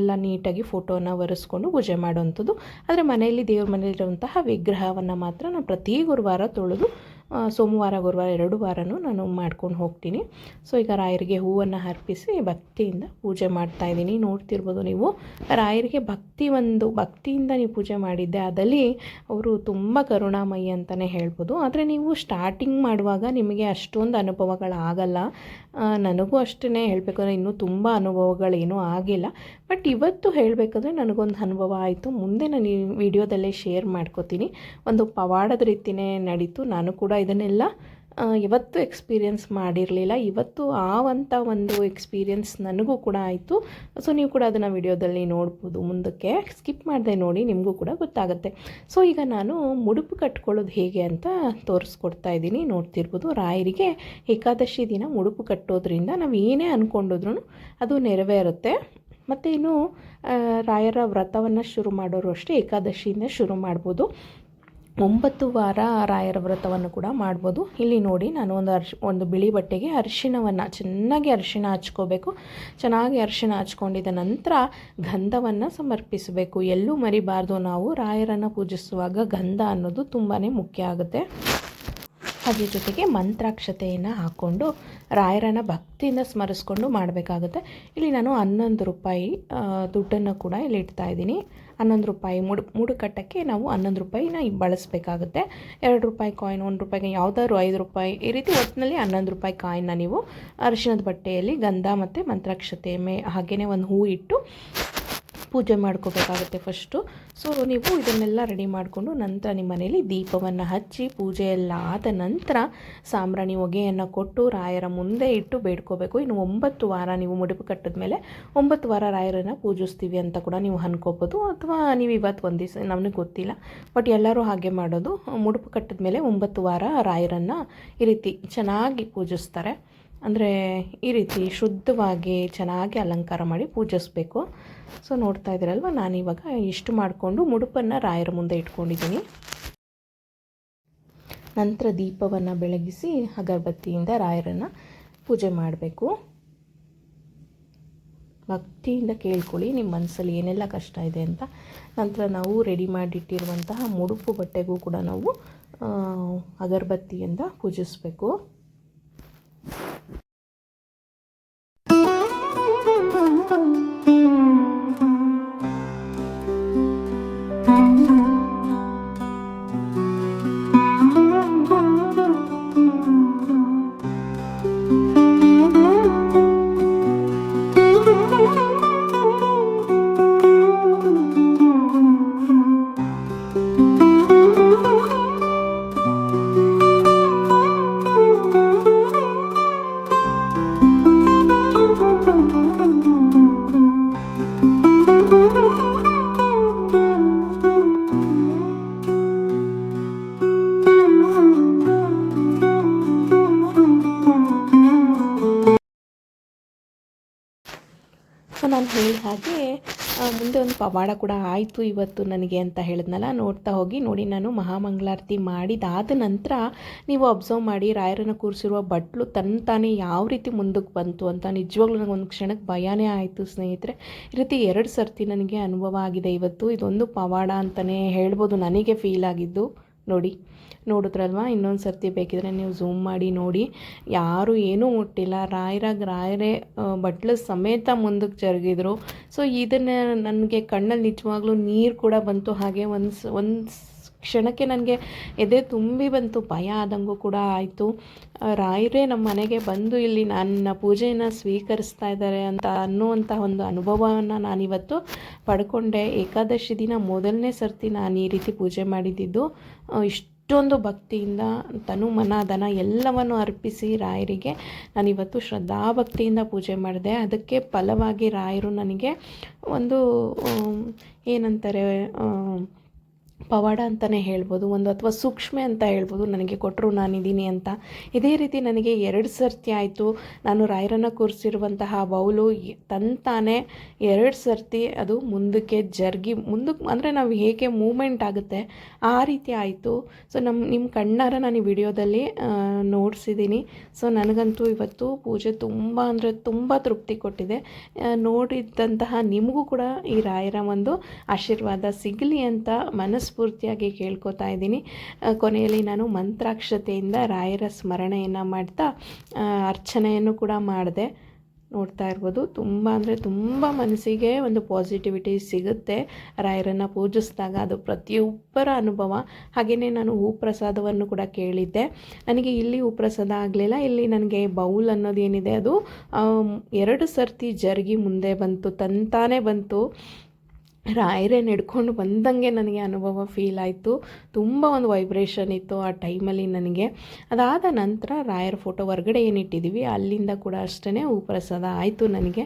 ಎಲ್ಲ ನೀಟಾಗಿ ಫೋಟೋನ ಒರೆಸ್ಕೊಂಡು ಪೂಜೆ ಮಾಡುವಂಥದ್ದು. ಆದರೆ ಮನೆಯಲ್ಲಿ ದೇವ್ರ ಮನೆಯಲ್ಲಿರುವಂತಹ ವಿಗ್ರಹವನ್ನು ಮಾತ್ರ ನಾನು ಪ್ರತಿ ಗುರುವಾರ ತೊಳೆದು ಸೋಮವಾರ, ಗುರುವಾರ ಎರಡು ವಾರನೂ ನಾನು ಮಾಡ್ಕೊಂಡು ಹೋಗ್ತೀನಿ. ಸೊ ಈಗ ರಾಯರಿಗೆ ಹೂವನ್ನು ಅರ್ಪಿಸಿ ಭಕ್ತಿಯಿಂದ ಪೂಜೆ ಮಾಡ್ತಾ ಇದ್ದೀನಿ. ನೋಡ್ತಿರ್ಬೋದು ನೀವು, ರಾಯರಿಗೆ ಭಕ್ತಿ ಒಂದು, ಭಕ್ತಿಯಿಂದ ನೀವು ಪೂಜೆ ಮಾಡಿದ್ದೆ ಅದಲ್ಲಿ ಅವರು ತುಂಬ ಕರುಣಾಮಯಿ ಅಂತಲೇ ಹೇಳ್ಬೋದು. ಆದರೆ ನೀವು ಸ್ಟಾರ್ಟಿಂಗ್ ಮಾಡುವಾಗ ನಿಮಗೆ ಅಷ್ಟೊಂದು ಅನುಭವಗಳಾಗಲ್ಲ. ನನಗೂ ಅಷ್ಟೇ ಹೇಳಬೇಕಂದ್ರೆ ಇನ್ನೂ ತುಂಬ ಅನುಭವಗಳೇನೂ ಆಗಿಲ್ಲ. ಬಟ್ ಇವತ್ತು ಹೇಳಬೇಕಂದ್ರೆ ನನಗೊಂದು ಅನುಭವ ಆಯಿತು. ಮುಂದೆ ನಾನು ಈ ವಿಡಿಯೋದಲ್ಲೇ ಶೇರ್ ಮಾಡ್ಕೋತೀನಿ. ಒಂದು ಪವಾಡದ ರೀತಿಯೇ ನಡೀತು. ನಾನು ಕೂಡ ಇದನ್ನೆಲ್ಲ ಇವತ್ತು ಎಕ್ಸ್ಪೀರಿಯೆನ್ಸ್ ಮಾಡಿರಲಿಲ್ಲ. ಇವತ್ತು ಆವಂಥ ಒಂದು ಎಕ್ಸ್ಪೀರಿಯೆನ್ಸ್ ನನಗೂ ಕೂಡ ಆಯಿತು. ಸೊ ನೀವು ಕೂಡ ಅದನ್ನು ವಿಡಿಯೋದಲ್ಲಿ ನೋಡ್ಬೋದು. ಮುಂದಕ್ಕೆ ಸ್ಕಿಪ್ ಮಾಡಿದೆ ನೋಡಿ, ನಿಮಗೂ ಕೂಡ ಗೊತ್ತಾಗುತ್ತೆ. ಸೊ ಈಗ ನಾನು ಮುಡುಪು ಕಟ್ಕೊಳ್ಳೋದು ಹೇಗೆ ಅಂತ ತೋರಿಸ್ಕೊಡ್ತಾ ಇದ್ದೀನಿ. ನೋಡ್ತಿರ್ಬೋದು, ರಾಯರಿಗೆ ಏಕಾದಶಿ ದಿನ ಮುಡುಪು ಕಟ್ಟೋದ್ರಿಂದ ನಾವು ಏನೇ ಅಂದ್ಕೊಂಡಿದ್ರು ಅದು ನೆರವೇರುತ್ತೆ. ಮತ್ತು ಇನ್ನು ರಾಯರ ವ್ರತವನ್ನು ಶುರು ಮಾಡೋರು ಅಷ್ಟೇ ಏಕಾದಶಿಯಿಂದ ಶುರು ಮಾಡ್ಬೋದು. ಒಂಬತ್ತು ವಾರ ರಾಯರ ವ್ರತವನ್ನು ಕೂಡ ಮಾಡ್ಬೋದು. ಇಲ್ಲಿ ನೋಡಿ ನಾನು ಒಂದು ಅರ್ಶ್, ಒಂದು ಬಿಳಿ ಬಟ್ಟೆಗೆ ಅರಿಶಿಣವನ್ನು ಚೆನ್ನಾಗಿ ಅರಿಶಿಣ ಹಚ್ಕೋಬೇಕು. ಚೆನ್ನಾಗಿ ಅರಿಶಿಣ ಹಚ್ಕೊಂಡಿದ ನಂತರ ಗಂಧವನ್ನು ಸಮರ್ಪಿಸಬೇಕು. ಎಲ್ಲೂ ಮರಿಬಾರ್ದು. ನಾವು ರಾಯರನ್ನು ಪೂಜಿಸುವಾಗ ಗಂಧ ಅನ್ನೋದು ತುಂಬಾ ಮುಖ್ಯ ಆಗುತ್ತೆ. ಅದ್ರ ಜೊತೆಗೆ ಮಂತ್ರಾಕ್ಷತೆಯನ್ನು ಹಾಕ್ಕೊಂಡು ರಾಯರನ್ನು ಭಕ್ತಿಯಿಂದ ಸ್ಮರಿಸ್ಕೊಂಡು ಮಾಡಬೇಕಾಗುತ್ತೆ. ಇಲ್ಲಿ ನಾನು ಹನ್ನೊಂದು ರೂಪಾಯಿ ದುಡ್ಡನ್ನು ಕೂಡ ಇಲ್ಲಿ ಇಡ್ತಾ ಇದ್ದೀನಿ. ಹನ್ನೊಂದು ರೂಪಾಯಿ ಮುಡು ಮುಡು ಕಟ್ಟಕ್ಕೆ ನಾವು ಹನ್ನೊಂದು ರೂಪಾಯಿನ ಬಳಸಬೇಕಾಗುತ್ತೆ. ಎರಡು ರೂಪಾಯಿ ಕಾಯಿನ್ ಒಂದು ರೂಪಾಯಿಗೆ ಯಾವುದಾದ್ರು ಐದು ರೂಪಾಯಿ. ಈ ರೀತಿ ಒಟ್ಟಿನಲ್ಲಿ ಹನ್ನೊಂದು ರೂಪಾಯಿ ಕಾಯಿನ್ನ ನೀವು ಅರಿಶಿಣದ ಬಟ್ಟೆಯಲ್ಲಿ ಗಂಧ ಮತ್ತು ಮಂತ್ರಾಕ್ಷತೆ ಮೇ ಹಾಗೆಯೇ ಒಂದು ಹೂ ಇಟ್ಟು ಪೂಜೆ ಮಾಡ್ಕೋಬೇಕಾಗುತ್ತೆ ಫಸ್ಟು ಸೊ ನೀವು ಇದನ್ನೆಲ್ಲ ರೆಡಿ ಮಾಡಿಕೊಂಡು ನಂತರ ನಿಮ್ಮ ಮನೇಲಿ ದೀಪವನ್ನು ಹಚ್ಚಿ ಪೂಜೆ ಎಲ್ಲ ಆದ ನಂತರ ಸಾಂಬ್ರಾಣಿ ಹೊಗೆಯನ್ನು ಕೊಟ್ಟು ರಾಯರ ಮುಂದೆ ಇಟ್ಟು ಬೇಡ್ಕೋಬೇಕು. ಇನ್ನು ಒಂಬತ್ತು ವಾರ ನೀವು ಮುಡುಪು ಕಟ್ಟಿದ ಮೇಲೆ ಒಂಬತ್ತು ವಾರ ರಾಯರನ್ನು ಪೂಜಿಸ್ತೀವಿ ಅಂತ ಕೂಡ ನೀವು ಅನ್ಕೋಬೋದು. ಅಥವಾ ನೀವು ಇವತ್ತು ಒಂದು ದಿವಸ, ನಮಗೆ ಗೊತ್ತಿಲ್ಲ. ಬಟ್ ಎಲ್ಲರೂ ಹಾಗೆ ಮಾಡೋದು. ಮುಡುಪು ಕಟ್ಟಿದ ಮೇಲೆ ಒಂಬತ್ತು ವಾರ ರಾಯರನ್ನು ಈ ರೀತಿ ಚೆನ್ನಾಗಿ ಪೂಜಿಸ್ತಾರೆ. ಅಂದರೆ ಈ ರೀತಿ ಶುದ್ಧವಾಗಿ ಚೆನ್ನಾಗಿ ಅಲಂಕಾರ ಮಾಡಿ ಪೂಜಿಸ್ಬೇಕು. ಸೊ ನೋಡ್ತಾ ಇದ್ದೀರಲ್ವ? ನಾನಿವಾಗ ಇಷ್ಟು ಮಾಡಿಕೊಂಡು ಮುಡುಪನ್ನು ರಾಯರ ಮುಂದೆ ಇಟ್ಕೊಂಡಿದ್ದೀನಿ. ನಂತರ ದೀಪವನ್ನು ಬೆಳಗಿಸಿ ಅಗರಬತ್ತಿಯಿಂದ ರಾಯರನ್ನು ಪೂಜೆ ಮಾಡಬೇಕು. ಭಕ್ತಿಯಿಂದ ಕೇಳ್ಕೊಳ್ಳಿ ನಿಮ್ಮ ಮನಸ್ಸಲ್ಲಿ ಏನೆಲ್ಲ ಕಷ್ಟ ಇದೆ ಅಂತ. ನಂತರ ನಾವು ರೆಡಿ ಮಾಡಿಟ್ಟಿರುವಂತಹ ಮುಡುಪು ಬಟ್ಟೆಗೂ ಕೂಡ ನಾವು ಅಗರಬತ್ತಿಯಿಂದ ಪೂಜಿಸಬೇಕು. ಸೊ ಪವಾಡ ಕೂಡ ಆಯಿತು ಇವತ್ತು ನನಗೆ ಅಂತ ಹೇಳಿದ್ನಲ್ಲ, ನೋಡ್ತಾ ಹೋಗಿ, ನೋಡಿ ನಾನು ಮಹಾಮಂಗಳಾರತಿ ಮಾಡಿದಾದ ನಂತರ ನೀವು ಅಬ್ಸರ್ವ್ ಮಾಡಿ, ರಾಯರನ್ನು ಕೂರಿಸಿರುವ ಬಟ್ಲು ತನ್ನ ತಾನೇ ಯಾವ ರೀತಿ ಮುಂದಕ್ಕೆ ಬಂತು ಅಂತ ನಿಜವಾಗ್ಲೂ ನನಗೆ ಒಂದು ಕ್ಷಣಕ್ಕೆ ಭಯನೇ ಆಯಿತು ಸ್ನೇಹಿತರೆ. ಈ ರೀತಿ ಎರಡು ಸರ್ತಿ ನನಗೆ ಅನುಭವ ಆಗಿದೆ ಇವತ್ತು. ಇದೊಂದು ಪವಾಡ ಅಂತಲೇ ಹೇಳ್ಬೋದು, ನನಗೆ ಫೀಲ್ ಆಗಿದ್ದು. ನೋಡಿ. ನೋಡಿದ್ರಲ್ವ? ಇನ್ನೊಂದು ಸರ್ತಿ ಬೇಕಿದ್ರೆ ನೀವು ಝೂಮ್ ಮಾಡಿ, ನೋಡಿ. ಯಾರೂ ಏನೂ ಮುಟ್ಟಿಲ್ಲ. ರಾಯರಾಗ ರಾಯರೇ ಬಟ್ಲು ಸಮೇತ ಮುಂದಕ್ಕೆ ಜರುಗಿದ್ರು. ಸೊ ಇದನ್ನು ನನಗೆ ಕಣ್ಣಲ್ಲಿ ನಿಜವಾಗ್ಲೂ ನೀರು ಕೂಡ ಬಂತು. ಹಾಗೆ ಒಂದು ಒಂದು ಕ್ಷಣಕ್ಕೆ ನನಗೆ ಎದೆ ತುಂಬಿ ಬಂತು. ಭಯ ಆದಂಗೂ ಕೂಡ ಆಯಿತು. ರಾಯರೇ ನಮ್ಮ ಮನೆಗೆ ಬಂದು ಇಲ್ಲಿ ನನ್ನ ಪೂಜೆಯನ್ನು ಸ್ವೀಕರಿಸ್ತಾ ಇದ್ದಾರೆ ಅಂತ ಅನ್ನುವಂಥ ಒಂದು ಅನುಭವವನ್ನು ನಾನಿವತ್ತು ಪಡ್ಕೊಂಡೆ. ಏಕಾದಶಿ ದಿನ ಮೊದಲನೇ ಸರ್ತಿ ನಾನು ಈ ರೀತಿ ಪೂಜೆ ಮಾಡಿದ್ದು. ಇಷ್ಟು ಅಷ್ಟೊಂದು ಭಕ್ತಿಯಿಂದ ತನು ಮನ, ಧನ ಎಲ್ಲವನ್ನು ಅರ್ಪಿಸಿ ರಾಯರಿಗೆ ನಾನಿವತ್ತು ಶ್ರದ್ಧಾಭಕ್ತಿಯಿಂದ ಪೂಜೆ ಮಾಡಿದೆ. ಅದಕ್ಕೆ ಫಲವಾಗಿ ರಾಯರು ನನಗೆ ಒಂದು ಏನಂತಾರೆ ಪವಾಡ ಅಂತಲೇ ಹೇಳ್ಬೋದು, ಒಂದು ಅಥವಾ ಸೂಕ್ಷ್ಮೆ ಅಂತ ಹೇಳ್ಬೋದು, ನನಗೆ ಕೊಟ್ಟರು ನಾನಿದ್ದೀನಿ ಅಂತ. ಇದೇ ರೀತಿ ನನಗೆ ಎರಡು ಸರ್ತಿ ಆಯಿತು. ನಾನು ರಾಯರನ್ನು ಕೂರಿಸಿರುವಂತಹ ಬೌಲು ತಂತಾನೆ ಎರಡು ಸರ್ತಿ ಅದು ಮುಂದಕ್ಕೆ ಜರ್ಗಿ ಮುಂದಕ್ಕೆ ಅಂದರೆ ನಾವು ಹೇಗೆ ಮೂಮೆಂಟ್ ಆಗುತ್ತೆ ಆ ರೀತಿ ಆಯಿತು. ಸೊ ನಮ್ಮ ನಿಮ್ಮ ಕಣ್ಣಾರ ನಾನು ಈ ವಿಡಿಯೋದಲ್ಲಿ ನೋಡಿಸಿದ್ದೀನಿ. ಸೊ, ನನಗಂತೂ ಇವತ್ತು ಪೂಜೆ ತುಂಬ ಅಂದರೆ ತುಂಬ ತೃಪ್ತಿ ಕೊಟ್ಟಿದೆ. ನೋಡಿದ್ದಂತಹ ನಿಮಗೂ ಕೂಡ ಈ ರಾಯರ ಒಂದು ಆಶೀರ್ವಾದ ಸಿಗಲಿ ಅಂತ ಮನಸ್ಸು ಮನಸ್ಫೂರ್ತಿಯಾಗಿ ಕೇಳ್ಕೊತಾ ಇದ್ದೀನಿ. ಕೊನೆಯಲ್ಲಿ ನಾನು ಮಂತ್ರಾಕ್ಷತೆಯಿಂದ ರಾಯರ ಸ್ಮರಣೆಯನ್ನು ಮಾಡ್ತಾ ಅರ್ಚನೆಯನ್ನು ಕೂಡ ಮಾಡಿದೆ. ನೋಡ್ತಾ ಇರ್ಬೋದು, ತುಂಬ ಅಂದರೆ ತುಂಬ ಮನಸ್ಸಿಗೆ ಒಂದು ಪಾಸಿಟಿವಿಟಿ ಸಿಗುತ್ತೆ. ರಾಯರನ್ನು ಪೂಜಿಸಿದಾಗ ಅದು ಪ್ರತಿಯೊಬ್ಬರ ಅನುಭವ. ಹಾಗೆಯೇ ನಾನು ಹೂ ಪ್ರಸಾದವನ್ನು ಕೂಡ ಕೇಳಿದ್ದೆ. ನನಗೆ ಇಲ್ಲಿ ಹೂ ಪ್ರಸಾದ ಆಗಲಿಲ್ಲ. ಇಲ್ಲಿ ನನಗೆ ಬೌಲ್ ಅನ್ನೋದೇನಿದೆ ಅದು ಎರಡು ಸರ್ತಿ ಜರುಗಿ ಮುಂದೆ ಬಂತು, ತಂತಾನೇ ಬಂತು. ರಾಯರೇ ನಡ್ಕೊಂಡು ಬಂದಂಗೆ ನನಗೆ ಅನುಭವ ಫೀಲ್ ಆಯಿತು. ತುಂಬ ಒಂದು ವೈಬ್ರೇಷನ್ ಇತ್ತು ಆ ಟೈಮಲ್ಲಿ ನನಗೆ. ಅದಾದ ನಂತರ ರಾಯರ ಫೋಟೋ ಹೊರಗಡೆ ಏನಿಟ್ಟಿದ್ದೀವಿ ಅಲ್ಲಿಂದ ಕೂಡ ಅಷ್ಟೇ ಹೂಪ್ರಸಾದ ಆಯಿತು ನನಗೆ.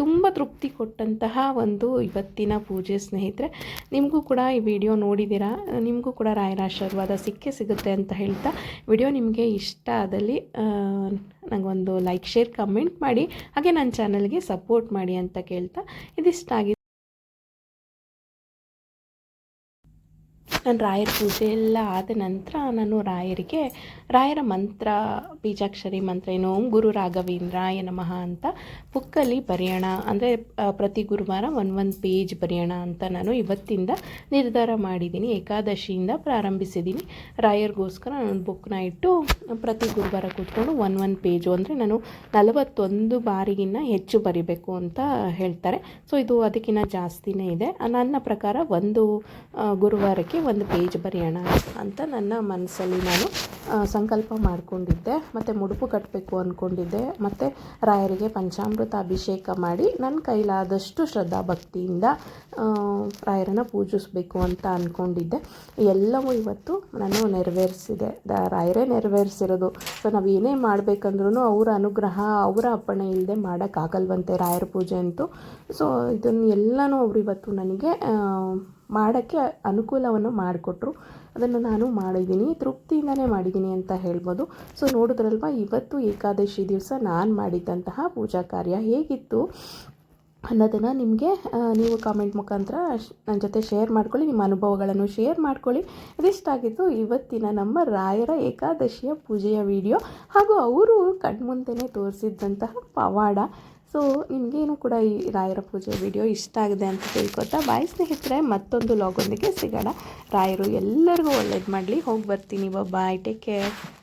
ತುಂಬ ತೃಪ್ತಿ ಕೊಟ್ಟಂತಹ ಒಂದು ಇವತ್ತಿನ ಪೂಜೆ ಸ್ನೇಹಿತರೆ. ನಿಮಗೂ ಕೂಡ ಈ ವಿಡಿಯೋ ನೋಡಿದ್ದೀರಾ ನಿಮಗೂ ಕೂಡ ರಾಯರ ಆಶೀರ್ವಾದ ಸಿಕ್ಕೇ ಸಿಗುತ್ತೆ ಅಂತ ಹೇಳ್ತಾ ವಿಡಿಯೋ ನಿಮಗೆ ಇಷ್ಟ ಆದಲ್ಲಿ ನನಗೊಂದು ಲೈಕ್ ಶೇರ್ ಕಮೆಂಟ್ ಮಾಡಿ. ಹಾಗೆ ನನ್ನ ಚಾನಲ್ಗೆ ಸಪೋರ್ಟ್ ಮಾಡಿ ಅಂತ ಕೇಳ್ತಾ ಇದಿಷ್ಟಾಗಿ. ನಾನು ರಾಯರ ಪೂಜೆ ಎಲ್ಲ ಆದ ನಂತರ ನಾನು ರಾಯರಿಗೆ, ರಾಯರ ಮಂತ್ರ, ಬೀಜಾಕ್ಷರಿ ಮಂತ್ರ, ಏನು ಓಂ ಗುರು ರಾಘವೇಂದ್ರಾಯ ನಮಃ ಅಂತ ಬುಕ್ಕಲ್ಲಿ ಬರೆಯೋಣ. ಅಂದರೆ ಪ್ರತಿ ಗುರುವಾರ ಒಂದು ಒಂದು ಪೇಜ್ ಬರೆಯೋಣ ಅಂತ ನಾನು ಇವತ್ತಿಂದ ನಿರ್ಧಾರ ಮಾಡಿದ್ದೀನಿ. ಏಕಾದಶಿಯಿಂದ ಪ್ರಾರಂಭಿಸಿದ್ದೀನಿ. ರಾಯರಿಗೋಸ್ಕರ ನಾನು ಬುಕ್ನ ಇಟ್ಟು ಪ್ರತಿ ಗುರುವಾರ ಕೂತ್ಕೊಂಡು ಒನ್ ಒನ್ ಪೇಜು, ಅಂದರೆ ನಾನು ನಲವತ್ತೊಂದು ಬಾರಿಗಿನ್ನ ಹೆಚ್ಚು ಬರಿಬೇಕು ಅಂತ ಹೇಳ್ತಾರೆ. ಸೊ ಇದು ಅದಕ್ಕಿಂತ ಜಾಸ್ತಿನೇ ಇದೆ. ನನ್ನ ಪ್ರಕಾರ ಒಂದು ಗುರುವಾರಕ್ಕೆ ಒಂದು ಪೇಜ್ ಬರೆಯೋಣ ಅಂತ ನನ್ನ ಮನಸ್ಸಲ್ಲಿ ನಾನು ಸಂಕಲ್ಪ ಮಾಡಿಕೊಂಡಿದ್ದೆ. ಮತ್ತು ಮುಡುಪು ಕಟ್ಟಬೇಕು ಅಂದ್ಕೊಂಡಿದ್ದೆ ಮತ್ತು ರಾಯರಿಗೆ ಪಂಚಾಮೃತ ಅಭಿಷೇಕ ಮಾಡಿ ನನ್ನ ಕೈಲಾದಷ್ಟು ಶ್ರದ್ಧಾ ಭಕ್ತಿಯಿಂದ ರಾಯರನ್ನು ಪೂಜಿಸಬೇಕು ಅಂತ ಅಂದ್ಕೊಂಡಿದ್ದೆ ಎಲ್ಲವೂ ಇವತ್ತು ನಾನು ನೆರವೇರಿಸಿದೆ. ದ- ರಾಯರೇ ನೆರವೇರಿಸಿರೋದು. ಸೊ ನಾವು ಏನೇ ಮಾಡಬೇಕಂದ್ರೂ ಅವರ ಅನುಗ್ರಹ, ಅವರ ಅಪ್ಪಣೆ ಇಲ್ಲದೆ ಮಾಡೋಕ್ಕಾಗಲ್ವಂತೆ ರಾಯರ ಪೂಜೆ ಅಂತೂ. ಸೊ ಇದನ್ನು ಎಲ್ಲನೂ ಅವರು ಇವತ್ತು ನನಗೆ ಮಾಡೋಕ್ಕೆ ಅನುಕೂಲವನ್ನು ಮಾಡಿಕೊಟ್ರು. ಅದನ್ನು ನಾನು ಮಾಡಿದ್ದೀನಿ, ತೃಪ್ತಿಯಿಂದನೇ ಮಾಡಿದ್ದೀನಿ ಅಂತ ಹೇಳ್ಬೋದು. ಸೊ ನೋಡಿದ್ರಲ್ವ, ಇವತ್ತು ಏಕಾದಶಿ ದಿವಸ ನಾನು ಮಾಡಿದ್ದಂತಹ ಪೂಜಾ ಕಾರ್ಯ ಹೇಗಿತ್ತು ಅನ್ನೋದನ್ನು ನಿಮಗೆ ನೀವು ಕಾಮೆಂಟ್ ಮುಖಾಂತರ ನನ್ನ ಜೊತೆ ಶೇರ್ ಮಾಡ್ಕೊಳ್ಳಿ, ನಿಮ್ಮ ಅನುಭವಗಳನ್ನು ಶೇರ್ ಮಾಡ್ಕೊಳ್ಳಿ. ಇದಿಷ್ಟಾಗಿತ್ತು ಇವತ್ತಿನ ನಮ್ಮ ರಾಯರ ಏಕಾದಶಿಯ ಪೂಜೆಯ ವಿಡಿಯೋ ಹಾಗೂ ಅವರು ಕಣ್ಮುಂದೆನೇ ತೋರಿಸಿದ್ದಂತಹ ಪವಾಡ. ಸೊ, ನಿಮಗೇನು ಕೂಡ ಈ ರಾಯರ ಪೂಜೆ ವಿಡಿಯೋ ಇಷ್ಟ ಆಗಿದೆ ಅಂತ ತಿಳ್ಕೊತಾ ಬಾಯ್ ಸ್ನೇಹಿತರೆ, ಮತ್ತೊಂದು ಲಾಗೊಂದಿಗೆ ಸಿಗೋಣ. ರಾಯರು ಎಲ್ಲರಿಗೂ ಒಳ್ಳೇದು ಮಾಡಲಿ. ಹೋಗಿ ಬರ್ತೀನಿ. Bye take care